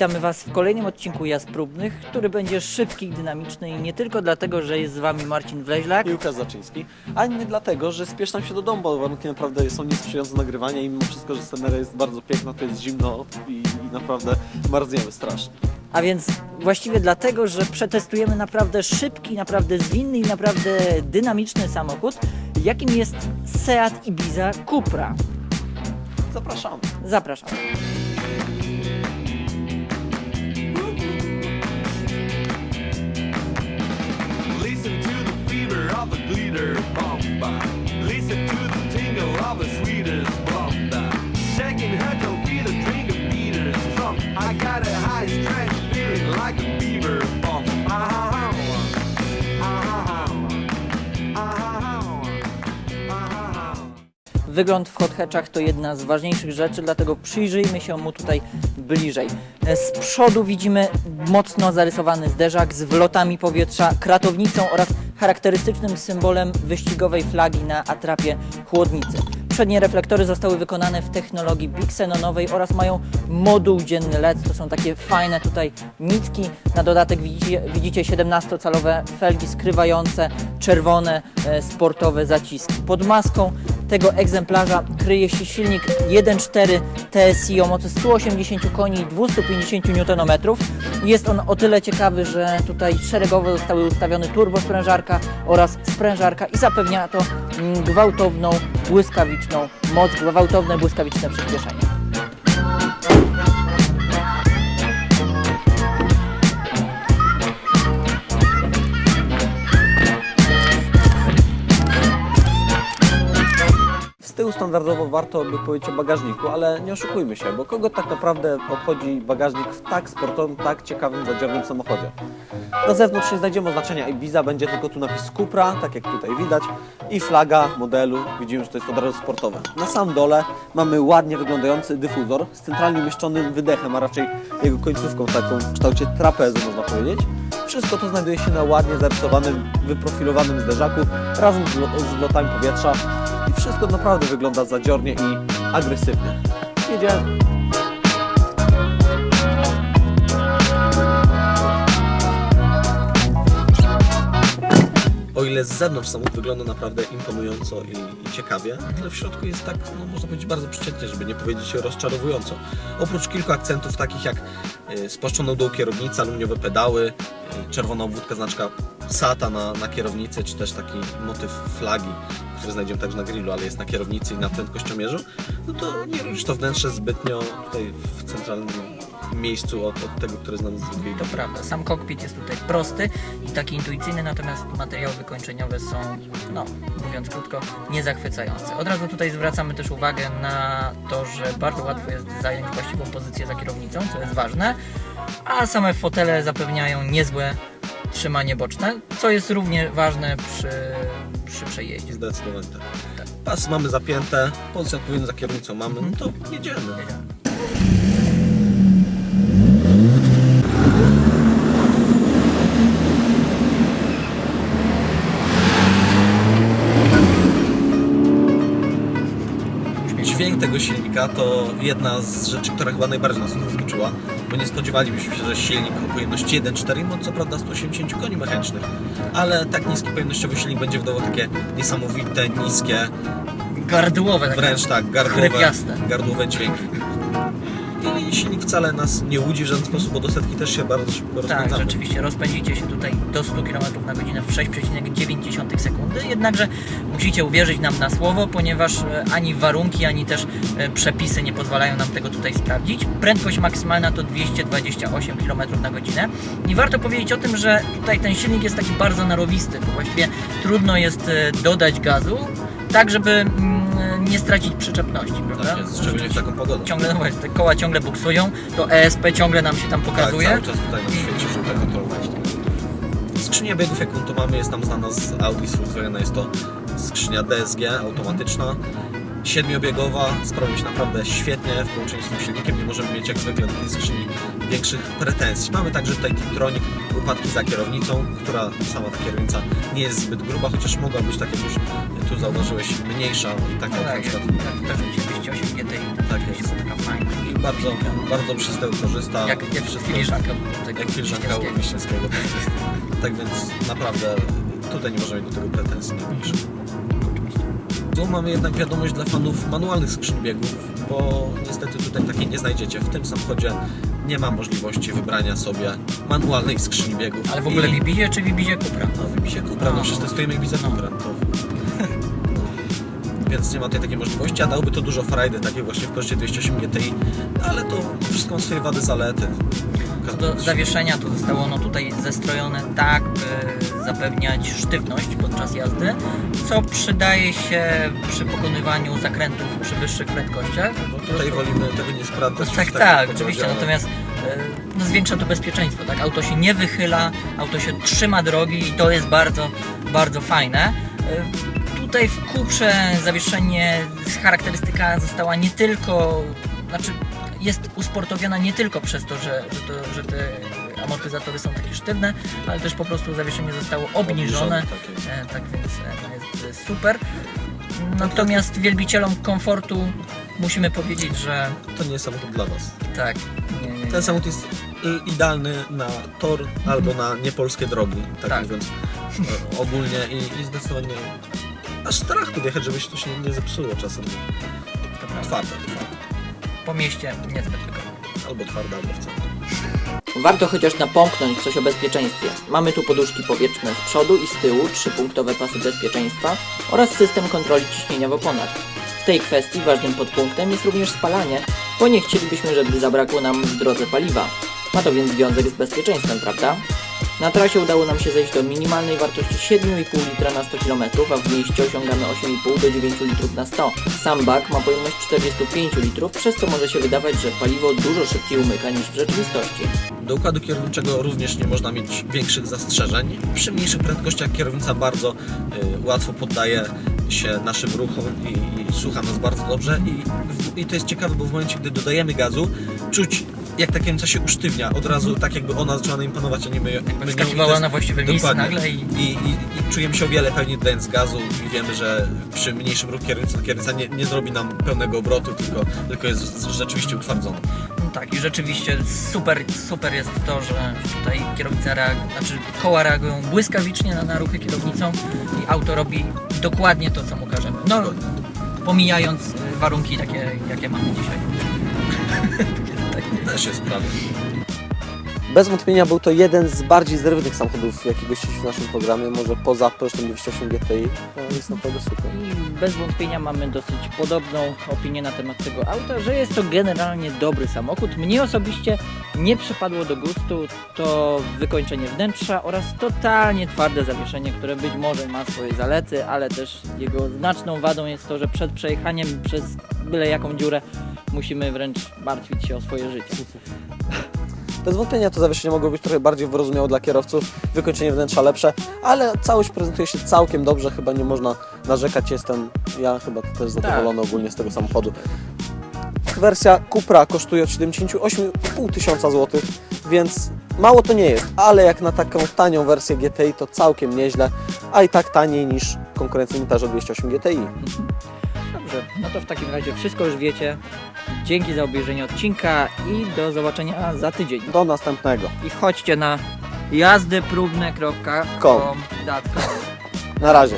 Witamy Was w kolejnym odcinku Jazd Próbnych, który będzie szybki i dynamiczny i nie tylko dlatego, że jest z Wami Marcin Wleźlak. i Łukasz Zaczyński, a nie dlatego, że spiesz nam się do domu, bo warunki naprawdę są niesprzyjające do nagrywania i mimo wszystko, że sceneria jest bardzo piękna, to jest zimno i, i naprawdę marzniemy strasznie. A więc właściwie dlatego, że przetestujemy naprawdę szybki, naprawdę zwinny i naprawdę dynamiczny samochód, jakim jest Seat Ibiza Cupra. Zapraszamy. Zapraszam. Wygląd w hot hatchach to jedna z ważniejszych rzeczy, dlatego przyjrzyjmy się mu tutaj bliżej. Z przodu widzimy mocno zarysowany zderzak z wlotami powietrza, kratownicą oraz charakterystycznym symbolem wyścigowej flagi na atrapie chłodnicy. Przednie reflektory zostały wykonane w technologii bixenonowej oraz mają moduł dzienny LED. To są takie fajne tutaj nitki. Na dodatek widzicie, widzicie 17-calowe felgi skrywające czerwone e, sportowe zaciski. Pod maską tego egzemplarza kryje się silnik 1.4 TSI o mocy 180 koni i 250 Nm. Jest on o tyle ciekawy, że tutaj szeregowo zostały ustawione turbosprężarka oraz sprężarka i zapewnia to mm, gwałtowną, błyskawiczną moc, gwałtowne, błyskawiczne przyspieszenie. Standardowo warto by powiedzieć o bagażniku, ale nie oszukujmy się, bo kogo tak naprawdę obchodzi bagażnik w tak sportowym, tak ciekawym, zadziornym samochodzie? Na zewnątrz nie znajdziemy oznaczenia Ibiza, będzie tylko tu napis Cupra, tak jak tutaj widać, i flaga modelu, widzimy, że to jest od razu sportowe. Na samym dole mamy ładnie wyglądający dyfuzor z centralnie umieszczonym wydechem, a raczej jego końcówką taką w kształcie trapezu, można powiedzieć. Wszystko to znajduje się na ładnie zarysowanym, wyprofilowanym zderzaku razem z, z powietrza wszystko naprawdę wygląda zadziornie i agresywnie. Jedziemy. O ile z zewnątrz samochód wygląda naprawdę imponująco i, i ciekawie, tyle w środku jest tak, no, można powiedzieć, bardzo przeciętnie, żeby nie powiedzieć rozczarowująco. Oprócz kilku akcentów takich jak y, spłaszczoną dół kierownica, aluminiowe pedały, y, czerwona obwódka znaczka SATA na, na kierownicy, czy też taki motyw flagi, który znajdziemy także na grillu, ale jest na kierownicy i na prędkościomierzu, no to nie różni to wnętrze zbytnio tutaj w centralnym miejscu od, od tego, które znamy z zwykłej To prawda, sam kokpit jest tutaj prosty i taki intuicyjny, natomiast materiały wykończeniowe są, no mówiąc krótko, niezachwycające. Od razu tutaj zwracamy też uwagę na to, że bardzo łatwo jest zająć właściwą pozycję za kierownicą, co jest ważne, a same fotele zapewniają niezłe trzymanie boczne, co jest równie ważne przy, przy przejeździe. Zdecydowanie tak. Pas mamy zapięte, pozycję odpowiednią za kierownicą mamy, no to jedziemy. Dźwięk tego silnika to jedna z rzeczy, która chyba najbardziej nas zaskoczyła, bo nie spodziewalibyśmy się, że silnik o pojemności 1.4 ma co prawda 180 koni mechanicznych, ale tak niski pojemnościowy silnik będzie wydawał takie niesamowite, niskie, Gardłowe, takie wręcz tak, gardłowe, chrypiaste. gardłowe dźwięki. Silnik wcale nas nie łudzi w żaden sposób, bo do setki też się bardzo szybko Tak, rozpędzamy. rzeczywiście, rozpędzicie się tutaj do 100 km na godzinę w 6,9 sekundy, jednakże musicie uwierzyć nam na słowo, ponieważ e, ani warunki, ani też e, przepisy nie pozwalają nam tego tutaj sprawdzić. Prędkość maksymalna to 228 km na godzinę i warto powiedzieć o tym, że tutaj ten silnik jest taki bardzo narowisty, bo właściwie trudno jest e, dodać gazu, tak żeby mm, nie stracić przyczepności, prawda? Tak jest, szczególnie w taką pogodę. Ciągle, no właśnie, te koła ciągle buksują, to ESP ciągle nam się tam pokazuje. Tak, cały czas tutaj na świecie żółte kontrolować. Skrzynia biegów, jaką tu mamy, jest nam znana z Audi, Volkswagena. Jest to skrzynia DSG, automatyczna, siedmiobiegowa. Sprawuje się naprawdę świetnie w połączeniu z tym silnikiem. Nie możemy mieć jak zwykle na tej skrzyni większych pretensji. Mamy także tutaj Tiptronic, upadki za kierownicą, która sama ta kierownica nie jest zbyt gruba, chociaż mogła być, tak jak już tu zauważyłeś, mniejsza, taka No na tak, przykład. jak też 208 GTI, Tak jest jest. taka fajna. I bardzo, bardzo dobrze się z tego korzysta. Jak, jak filiżanka tego jak filiżanka Wiśniewskiego. Tak, tak więc naprawdę tutaj nie możemy mieć do tego pretensji najmniejszych. Tu mamy jednak wiadomość dla fanów manualnych skrzyń biegów, bo niestety tutaj takiej nie znajdziecie. W tym samochodzie nie ma możliwości wybrania sobie manualnej skrzyni biegów. Ale w ogóle I- w Ibizie czy w Ibizie Cupra? No wybi się Cupra, no No. przecież testujemy Ibiza No. Cupra. To... Więc nie ma tutaj takiej możliwości, a dałoby to dużo frajdy, takiej właśnie w koszcie 208 GTI, ale to wszystko ma swoje wady, zalety. Do zawieszenia to zostało ono tutaj zestrojone tak, by zapewniać sztywność podczas jazdy, co przydaje się przy pokonywaniu zakrętów przy wyższych prędkościach. No tutaj wolimy tego nie sprawdzać. Tak, tak, takiej oczywiście, natomiast e, no, zwiększa to bezpieczeństwo, tak? Auto się nie wychyla, auto się trzyma drogi i to jest bardzo, bardzo fajne. E, Tutaj w Cuprze zawieszenie, charakterystyka została nie tylko, znaczy jest usportowiona nie tylko przez to, że, że, to, że te amortyzatory są takie sztywne, ale też po prostu zawieszenie zostało obniżone. tak jest. E, Tak więc e, no jest e, super. Natomiast wielbicielom komfortu musimy powiedzieć, że To nie jest samochód dla Was. tak. Nie, nie, nie. Ten samochód jest i- idealny na tor albo na niepolskie drogi, tak, Tak. mówiąc ogólnie i, i zdecydowanie aż strach tu wjechać, żeby się to się nie, zepsuło czasem. Twarde. Po mieście niezbyt wygodnie. Albo twarde, albo wcale. Warto chociaż napomknąć coś o bezpieczeństwie. Mamy tu poduszki powietrzne z przodu i z tyłu, trzypunktowe pasy bezpieczeństwa oraz system kontroli ciśnienia w oponach. W tej kwestii ważnym podpunktem jest również spalanie, bo nie chcielibyśmy, żeby zabrakło nam w drodze paliwa. Ma to więc związek z bezpieczeństwem, prawda? Na trasie udało nam się zejść do minimalnej wartości 7,5 litra na 100 km, a w mieście osiągamy 8,5 do 9 litrów na 100. Sam bak ma pojemność 45 litrów, przez co może się wydawać, że paliwo dużo szybciej umyka niż w rzeczywistości. Do układu kierowniczego również nie można mieć większych zastrzeżeń. Przy mniejszych prędkościach kierownica bardzo y, łatwo poddaje się naszym ruchom i, i słucha nas bardzo dobrze. I, I to jest ciekawe, bo w momencie, gdy dodajemy gazu, czuć jak ta kierownica się usztywnia, od razu tak jakby ona zaczęła nam imponować, a nie my. my nią. I to Skakiwała jest- na właściwe miejsce nagle i... I, i, I czujemy się o wiele pewniej dając gazu i wiemy, że przy mniejszym ruchu kierownicy to kierownica nie, nie zrobi nam pełnego obrotu, tylko, tylko jest rzeczywiście utwardzona. No tak, i rzeczywiście super, super jest to, że tutaj kierownica reaguje, znaczy koła reagują błyskawicznie na, na ruchy kierownicą i auto robi dokładnie to, co mu każemy. No, pomijając y, warunki takie, jakie mamy dzisiaj. Też jest prawda. Bez wątpienia był to jeden z bardziej zrywnych samochodów, jaki gościliśmy w naszym programie, może poza Peugeotem 208 GTI. No, jest naprawdę super. I bez wątpienia mamy dosyć podobną opinię na temat tego auta, że jest to generalnie dobry samochód. Mnie osobiście nie przypadło do gustu to wykończenie wnętrza oraz totalnie twarde zawieszenie, które być może ma swoje zalety, ale też jego znaczną wadą jest to, że przed przejechaniem przez byle jaką dziurę musimy wręcz martwić się o swoje życie. Bez wątpienia to zawieszenie mogło być trochę bardziej wyrozumiałe dla kierowców, wykończenie wnętrza lepsze, ale całość prezentuje się całkiem dobrze, chyba nie można narzekać, jestem ja chyba też zadowolony ogólnie z tego samochodu. Wersja Cupra kosztuje od 78,5 tysiąca złotych, więc mało to nie jest, ale jak na taką tanią wersję GTI to całkiem nieźle, a i tak taniej niż konkurencyjny Peugeot 208 GTI. Dobrze, no to w takim razie wszystko już wiecie. Dzięki za obejrzenie odcinka i do zobaczenia za tydzień. Do następnego. I chodźcie na jazdypróbne.com. Na razie.